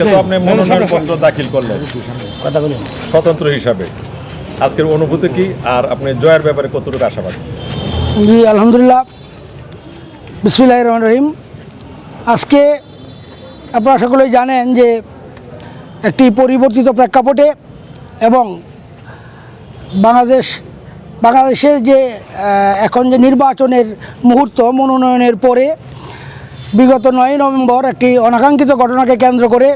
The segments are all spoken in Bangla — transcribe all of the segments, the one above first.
তো আপনি মনোনয়ন দাখিল করলেন। স্বতন্ত্র হিসাবে। আজকের অনুভূতি কি? আর আপনি জয়ের ব্যাপারে কতটুকু আশাবাদ? জি আলহামদুলিল্লাহ। বিসমিল্লাহ রহমান রহিম। আজকে আপনারা সকলেই জানেন যে একটি পরিবর্তিত প্রেক্ষাপটে এবং বাংলাদেশ বাংলাদেশের যে এখন যে নির্বাচনের মুহূর্ত মনোনয়নের পরে বিগত নয় নভেম্বর একটি অনাকাঙ্ক্ষিত ঘটনাকে কেন্দ্র করে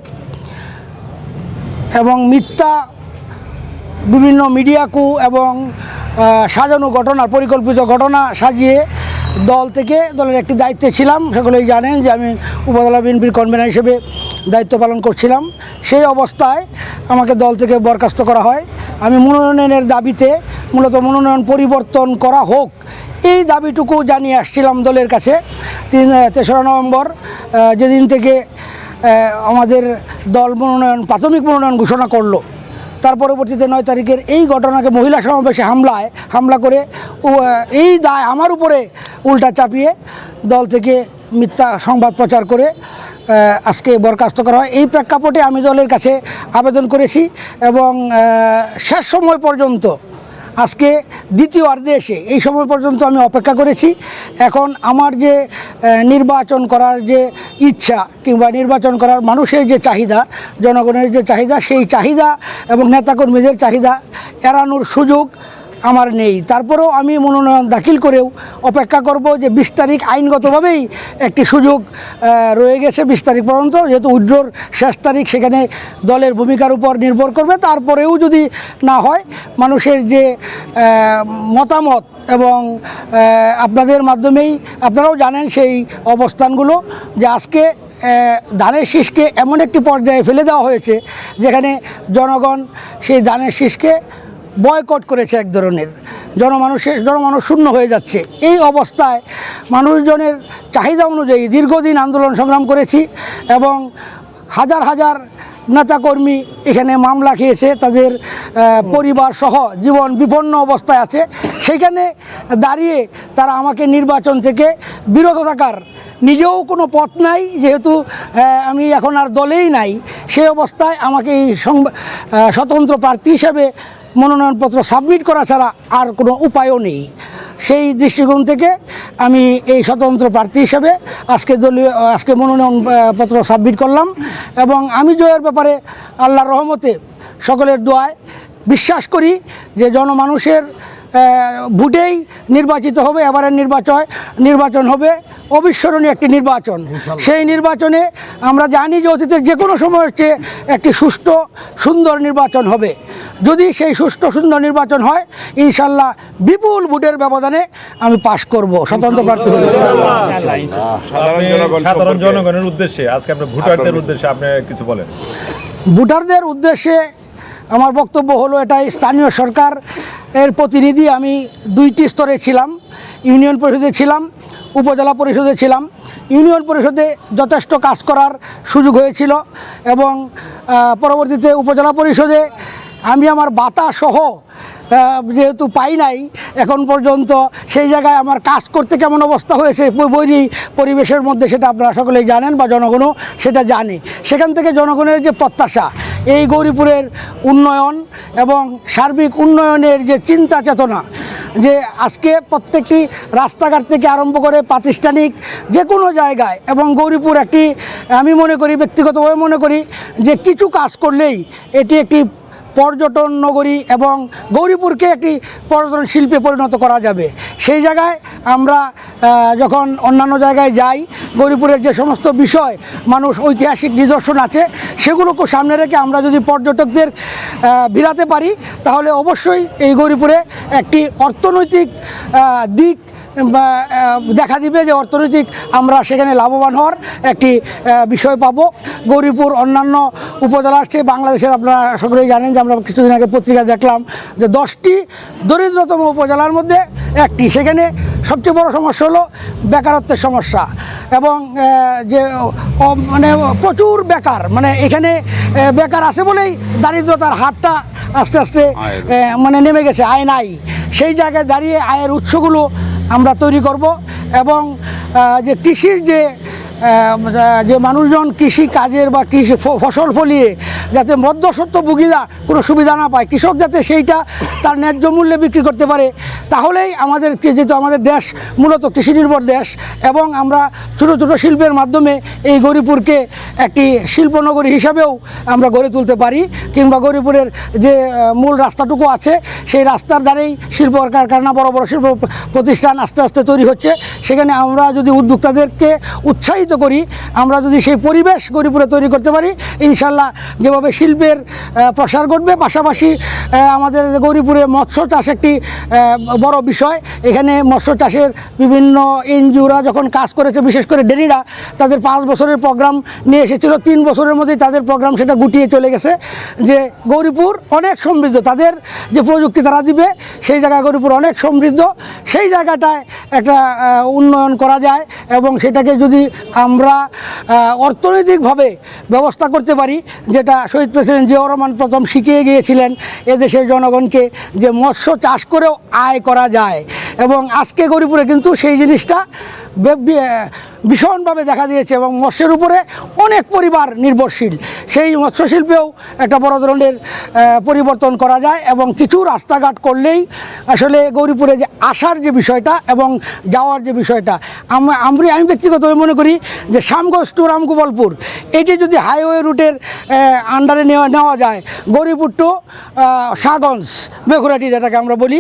এবং মিথ্যা বিভিন্ন মিডিয়াকু এবং সাজানো ঘটনা, পরিকল্পিত ঘটনা সাজিয়ে দল থেকে, দলের একটি দায়িত্বে ছিলাম। সকলেই জানেন যে আমি উপজেলা বিএনপির কনভেনার হিসেবে দায়িত্ব পালন করছিলাম। সেই অবস্থায় আমাকে দল থেকে বরখাস্ত করা হয়। আমি মনোনয়নের দাবিতে মূলত মনোনয়ন পরিবর্তন করা হোক এই দাবিটুকু জানিয়ে আসছিলাম দলের কাছে। তিন তেসরা নভেম্বর যেদিন থেকে আমাদের দল মনোনয়ন, প্রাথমিক মনোনয়ন ঘোষণা করল। তার পরবর্তীতে নয় তারিখের এই ঘটনাকে মহিলা সমাবেশে হামলায়, হামলা করে এই দায় আমার উপরে উল্টা চাপিয়ে দল থেকে মিথ্যা সংবাদ প্রচার করে আজকে বরখাস্ত করা হয়। এই প্রেক্ষাপটে আমি দলের কাছে আবেদন করেছি এবং শেষ সময় পর্যন্ত আজকে দ্বিতীয় অর্ধে এসে এই সময় পর্যন্ত আমি অপেক্ষা করেছি। এখন আমার যে নির্বাচন করার যে ইচ্ছা কিংবা নির্বাচন করার মানুষের যে চাহিদা, জনগণের যে চাহিদা, সেই চাহিদা এবং নেতাকর্মীদের চাহিদা এড়ানোর সুযোগ আমার নেই। তারপরেও আমি মনোনয়ন দাখিল করেও অপেক্ষা করব যে বিশ তারিখ আইনগতভাবেই একটি সুযোগ রয়ে গেছে বিশ তারিখ পর্যন্ত। যেহেতু উইড্রোর শেষ তারিখ সেখানে দলের ভূমিকার উপর নির্ভর করবে। তারপরেও যদি না হয়, মানুষের যে মতামত এবং আপনাদের মাধ্যমেই আপনারাও জানেন সেই অবস্থানগুলো যে আজকে ধানের শীষকে এমন একটি পর্যায়ে ফেলে দেওয়া হয়েছে, যেখানে জনগণ সেই ধানের শীষকে বয়কট করেছে এক ধরনের। জনমানুষের জনমানুষ শূন্য হয়ে যাচ্ছে। এই অবস্থায় মানুষজনের চাহিদা অনুযায়ী দীর্ঘদিন আন্দোলন সংগ্রাম করেছি এবং হাজার হাজার নেতাকর্মী এখানে মামলা খেয়েছে তাদের পরিবার সহ জীবন বিপন্ন অবস্থায় আছে। সেখানে দাঁড়িয়ে তারা আমাকে নির্বাচন থেকে বিরত থাকার নিজেও কোনো পথ নাই যেহেতু আমি এখন আর দলেই নাই। সেই অবস্থায় আমাকে এই সংবা- আহ, স্বতন্ত্র প্রার্থী হিসেবে মনোনয়নপত্র সাবমিট করা ছাড়া আর কোনো উপায়ও নেই। সেই দৃষ্টিকোণ থেকে আমি এই স্বতন্ত্র প্রার্থী হিসেবে আজকে দলীয় আজকে মনোনয়ন পত্র সাবমিট করলাম এবং আমি জয়ের ব্যাপারে আল্লাহর রহমতে সকলের দোয়ায় বিশ্বাস করি যে জনমানুষের ভোটেই নির্বাচিত হবে এবারের নির্বাচন নির্বাচন হবে অবিস্মরণীয় একটি নির্বাচন। সেই নির্বাচনে আমরা জানি যে অতীতের যে কোনো সময় হচ্ছে একটি সুষ্ঠু সুন্দর নির্বাচন হবে। যদি সেই সুষ্ঠু সুন্দর নির্বাচন হয় ইনশাল্লাহ বিপুল ভোটের ব্যবধানে আমি পাশ করব। স্বতন্ত্র প্রার্থী সাধারণ জনগণের উদ্দেশ্যে আজকে আপনার ভোটারদের উদ্দেশ্যে আপনি কিছু বলেন। ভোটারদের উদ্দেশ্যে আমার বক্তব্য হলো এটাই স্থানীয় সরকার এর প্রতিনিধি আমি দুইটি স্তরে ছিলাম। ইউনিয়ন পরিষদে ছিলাম উপজেলা পরিষদে ছিলাম। ইউনিয়ন পরিষদে যথেষ্ট কাজ করার সুযোগ হয়েছিল এবং পরবর্তীতে উপজেলা পরিষদে আমি আমার বাতা সহ যেহেতু পাই নাই, এখন পর্যন্ত সেই জায়গায় আমার কাজ করতে কেমন অবস্থা হয়েছে বৈরী পরিবেশের মধ্যে সেটা আপনারা সকলেই জানেন বা জনগণও সেটা জানে। সেখান থেকে জনগণের যে প্রত্যাশা, এই গৌরীপুরের উন্নয়ন এবং সার্বিক উন্নয়নের যে চিন্তা চেতনা, যে আজকে প্রত্যেকটি রাস্তাঘাট থেকে আরম্ভ করে প্রাতিষ্ঠানিক যে কোনো জায়গায় এবং গৌরীপুর একটি, আমি মনে করি, ব্যক্তিগতভাবে মনে করি, যে কিছু কাজ করলেই এটি একটি পর্যটন নগরী এবং গৌরীপুরকে একটি পর্যটন শিল্পে পরিণত করা যাবে। সেই জায়গায় আমরা যখন অন্যান্য জায়গায় যাই, গৌরীপুরের যে সমস্ত বিষয়, মানুষ ঐতিহাসিক নিদর্শন আছে, সেগুলোকে সামনে রেখে আমরা যদি পর্যটকদের ভিড়াতে পারি, তাহলে অবশ্যই এই গৌরীপুরে একটি অর্থনৈতিক দিক বা, দেখা দিবে যে অর্থনৈতিক আমরা সেখানে লাভবান হওয়ার একটি বিষয় পাবো। গৌরীপুর অন্যান্য উপজেলার চেয়ে বাংলাদেশের আপনারা সকলেই জানেন যে আমরা কিছুদিন আগে পত্রিকা দেখলাম যে দশটি দরিদ্রতম উপজেলার মধ্যে একটি। সেখানে সবচেয়ে বড় সমস্যা হলো বেকারত্বের সমস্যা এবং যে মানে প্রচুর বেকার। মানে এখানে বেকার আছে বলেই দারিদ্রতার হারটা আস্তে আস্তে মানে নেমে গেছে আয় নাই। সেই জায়গায় দাঁড়িয়ে আয়ের উৎসগুলো আমরা তৈরি করব এবং যে কৃষির যে যে মানুষজন কৃষি কাজের বা কৃষি ফসল ফলিয়ে যাতে মধ্যসত্ত্ব ভুগিরা কোনো সুবিধা না পায়। কৃষক যাতে সেইটা তার ন্যায্য মূল্যে বিক্রি করতে পারে। তাহলেই আমাদের যেহেতু আমাদের দেশ মূলত কৃষি নির্ভর দেশ এবং আমরা ছোটো ছোটো শিল্পের মাধ্যমে এই গরিপুরকে একটি শিল্পনগরী হিসাবেও আমরা গড়ে তুলতে পারি কিংবা গরিপুরের যে মূল রাস্তাটুকু আছে, সেই রাস্তার দ্বারেই শিল্প কারখানা, বড় বড় শিল্প প্রতিষ্ঠান আস্তে আস্তে তৈরি হচ্ছে। সেখানে আমরা যদি উদ্যোক্তাদেরকে উৎসাহিত করি, আমরা যদি সেই পরিবেশ গরিপুরে তৈরি করতে পারি, ইনশাল্লাহ যেভাবে শিল্পের প্রসার ঘটবে। পাশাপাশি আমাদের গৌরীপুরে মৎস্য চাষ একটি বড় বিষয়। এখানে মৎস্য চাষের বিভিন্ন এনজিওরা যখন কাজ করেছে, বিশেষ করে ডেরিরা, তাদের পাঁচ বছরের প্রোগ্রাম নিয়ে এসেছিল। তিন বছরের মধ্যেই তাদের প্রোগ্রাম সেটা গুটিয়ে চলে গেছে। যে গৌরীপুর অনেক সমৃদ্ধ। তাদের যে প্রযুক্তি তারা দিবে, সেই জায়গায় গৌরীপুর অনেক সমৃদ্ধ। সেই জায়গাটায় একটা উন্নয়ন করা যায় এবং সেটাকে যদি আমরা অর্থনৈতিকভাবে ব্যবস্থা করতে পারি, যেটা শহীদ প্রেসিডেন্ট জিয়াউর রহমান প্রথম শিখিয়ে গিয়েছিলেন এদেশের জনগণকে যে মৎস্য চাষ করেও আয় করা যায়। এবং আজকে গরিপুরে কিন্তু সেই জিনিসটা ভীষণভাবে দেখা দিয়েছে এবং মৎস্যের উপরে অনেক পরিবার নির্ভরশীল। সেই মৎস্য শিল্পেও একটা বড় ধরনের পরিবর্তন করা যায় এবং কিছু রাস্তাঘাট করলেই আসলে গৌরীপুরে যে আসার যে বিষয়টা এবং যাওয়ার যে বিষয়টা, আমি আমি ব্যক্তিগতভাবে মনে করি যে শ্যামগঞ্জ টু রামগোপালপুর এটি যদি হাইওয়ে রুটের আন্ডারে নেওয়া নেওয়া যায়, গৌরীপুর টু সাগঞ্জ বেগুরাটি যেটাকে আমরা বলি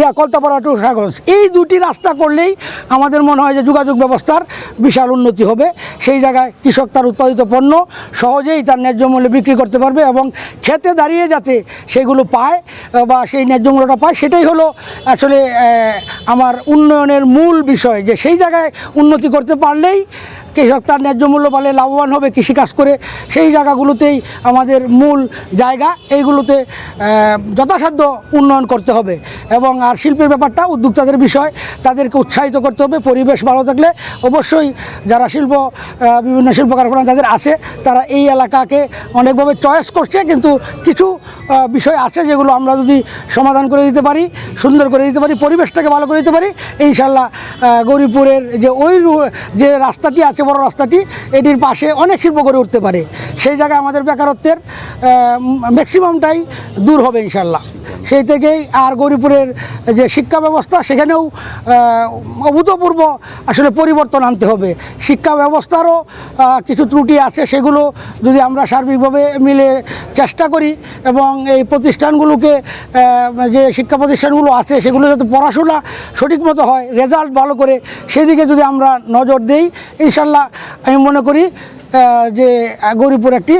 ইয়া, কলতাপাড়া টু সাগঞ্জ এই দুটি রাস্তা করলেই আমাদের মনে হয় যে যোগাযোগ ব্যবস্থার বিশাল উন্নতি হবে। সেই জায়গায় কৃষক তার উৎপাদিত পণ্য সহজেই তার ন্যায্য মূল্যে বিক্রি করতে পারবে এবং খেতে দাঁড়িয়ে যাতে সেগুলো পায় বা সেই ন্যায্য মূল্যটা পায়, সেটাই হলো আসলে আমার উন্নয়নের মূল বিষয় যে সেই জায়গায় উন্নতি করতে পারলেই কৃষক তার ন্যায্য মূল্য পালে লাভবান হবে, কৃষিকাজ করে সেই জায়গাগুলোতেই আমাদের মূল জায়গা, এইগুলোতে যথাসাধ্য উন্নয়ন করতে হবে এবং আর শিল্পের ব্যাপারটা, উদ্যোক্তাদের বিষয়, তাদেরকে উৎসাহিত করতে হবে, পরিবেশ ভালো থাকলে অবশ্যই যারা শিল্প বিভিন্ন শিল্প কারখানা যাদের আছে, তারা এই এলাকাকে অনেকভাবে চয়েস করছে, কিন্তু কিছু বিষয় আছে যেগুলো আমরা যদি সমাধান করে দিতে পারি, সুন্দর করে দিতে পারি, পরিবেশটাকে ভালো করে দিতে পারি ইনশাল্লাহ গৌরীপুরের যে ওই যে রাস্তাটি আছে, বড় রাস্তাটি, এটির পাশে অনেক শিল্প গড়ে উঠতে পারে। সেই জায়গায় আমাদের বেকারত্বের ম্যাক্সিমামটাই দূর হবে ইনশাল্লাহ সেই থেকেই আর গৌরীপুরের যে শিক্ষা ব্যবস্থা, সেখানেও অভূতপূর্ব আসলে পরিবর্তন আনতে হবে। শিক্ষা ব্যবস্থারও আহ, কিছু ত্রুটি আছে সেগুলো যদি আমরা সার্বিকভাবে মিলে চেষ্টা করি এবং এই প্রতিষ্ঠানগুলোকে যে শিক্ষা প্রতিষ্ঠানগুলো আছে সেগুলো যাতে পড়াশোনা সঠিক মতো হয় রেজাল্ট ভালো করে সেদিকে যদি আমরা নজর দেই ইনশাল্লাহ আমি মনে করি যে গৌরীপুর একটি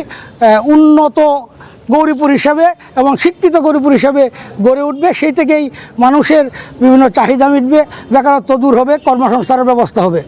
উন্নত গৌরীপুর হিসাবে এবং শিক্ষিত গৌরীপুর হিসাবে গড়ে উঠবে। সেই থেকেই মানুষের বিভিন্ন চাহিদা মিটবে বেকারত্ব দূর হবে কর্মসংস্থানের ব্যবস্থা হবে।